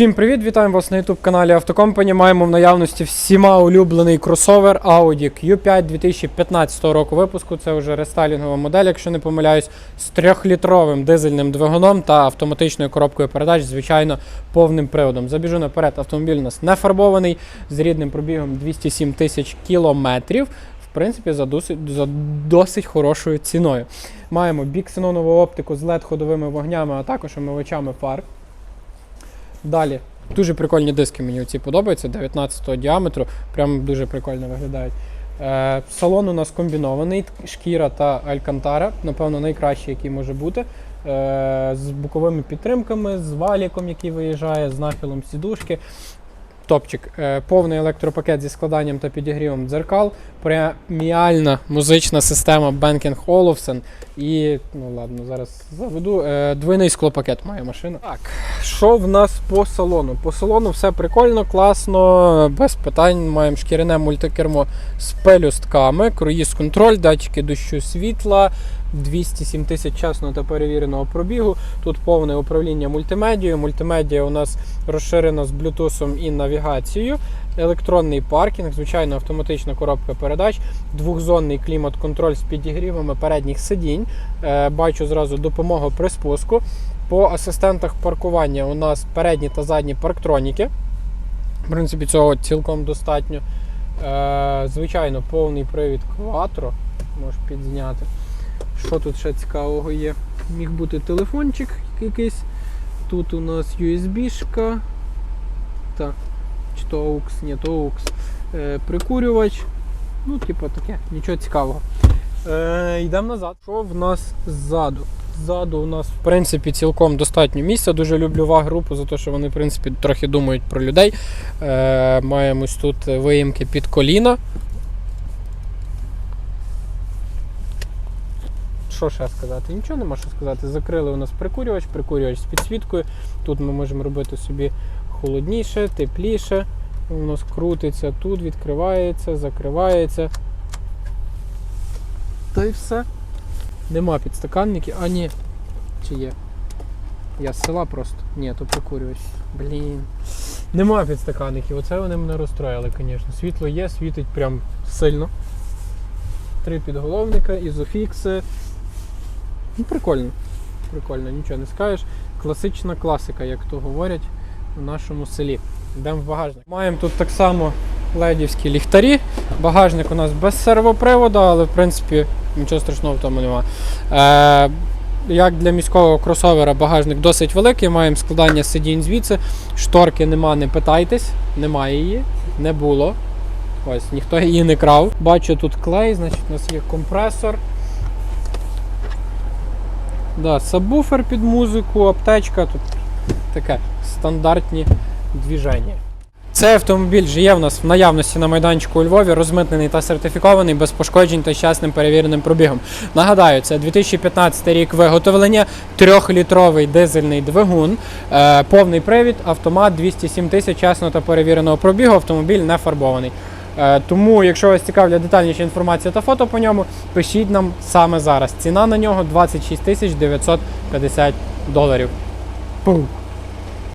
Всім привіт! Вітаємо вас на youtube каналі Автокомпані. Маємо в наявності всіма улюблений кросовер Audi Q5 2015 року випуску. Це вже рестайлінгова модель, якщо не помиляюсь, з 3-літровим дизельним двигуном та автоматичною коробкою передач, звичайно, повним приводом. Забіжу наперед, автомобіль у нас не фарбований з рідним пробігом 207 тисяч кілометрів. В принципі, за досить, за досить хорошою ціною. Маємо біксенонову оптику з LED-ходовими вогнями, а також омивачами фар. Далі. Дуже прикольні диски мені ці подобаються, 19 діаметру, прям дуже прикольно виглядають. Е, салон у нас комбінований, шкіра та алькантара, напевно, найкращий, який може бути. Е, з боковими підтримками, з валіком, який виїжджає, з нахилом сідушки. Топчик. Е, повний електропакет зі складанням та підігрівом дзеркал, преміальна музична система Banking Olufsen і, ну ладно, зараз заведу. Е, двойний склопакет має машина. Так, що в нас по салону? По салону все прикольно, класно, без питань. Маємо шкіряне мультикермо з пелюстками, круїз контроль, датчики дощу світла. 207 тисяч чесного та перевіреного пробігу. Тут повне управління мультимедією. Мультимедіа у нас розширена з блютусом і навігацією. Електронний паркінг, звичайно, автоматична коробка передач, двохзонний клімат-контроль з підігрівами передніх сидінь. Е, бачу зразу допомогу при спуску. По асистентах паркування у нас передні та задні парктроніки. В принципі, цього цілком достатньо. Е, звичайно, повний привід Quattro. Можеш підзняти. Що тут ще цікавого є? Міг бути телефончик якийсь. Тут у нас USB-шка. Так. Чи то AUX, ні, то AUX. Е, прикурювач. Ну, типу таке, нічого цікавого. Е, йдемо назад. Що в нас ззаду? Ззаду у нас, в принципі, цілком достатньо місця. Дуже люблю ваг-групу за те, що вони, в принципі, трохи думають про людей. Е, маємо тут виїмки під коліна. Що ще сказати? Нічого нема що сказати. Закрили у нас прикурювач, прикурювач з підсвіткою. Тут ми можемо робити собі холодніше, тепліше. У нас крутиться, тут відкривається, закривається. Та й все. Нема підстаканників. А ні. Чи є? Я з села просто. Ні, то прикурювач. Блін. Нема підстаканників. Оце вони мене розстроїли, звісно. Світло є, світить прям сильно. Три підголовника, ізофікси. Ну, прикольно. Прикольно, нічого не скажеш. Класична класика, як то говорять у нашому селі. Йдемо в багажник. Маємо тут так само ледівські ліхтарі. Багажник у нас без сервоприводу, але в принципі нічого страшного в тому нема. Е, як для міського кросовера багажник досить великий, маємо складання сидінь звідси. Шторки нема, не питайтесь, немає її, не було. Ось, ніхто її не крав. Бачу тут клей, значить у нас є компресор. Да, сабвуфер під музику, аптечка, тут таке стандартні двіження. Цей автомобіль вже є в нас в наявності на майданчику у Львові, розмитнений та сертифікований без пошкоджень та щасним перевіреним пробігом. Нагадаю, це 2015 рік виготовлення, 3-літровий дизельний двигун, е, повний привід, автомат 207 тисяч чесного та перевіреного пробігу, автомобіль не фарбований. Е, Тому, якщо вас цікавлять детальніша інформація та фото по ньому, пишіть нам саме зараз. Ціна на нього 26 тисяч 950 доларів. Пум.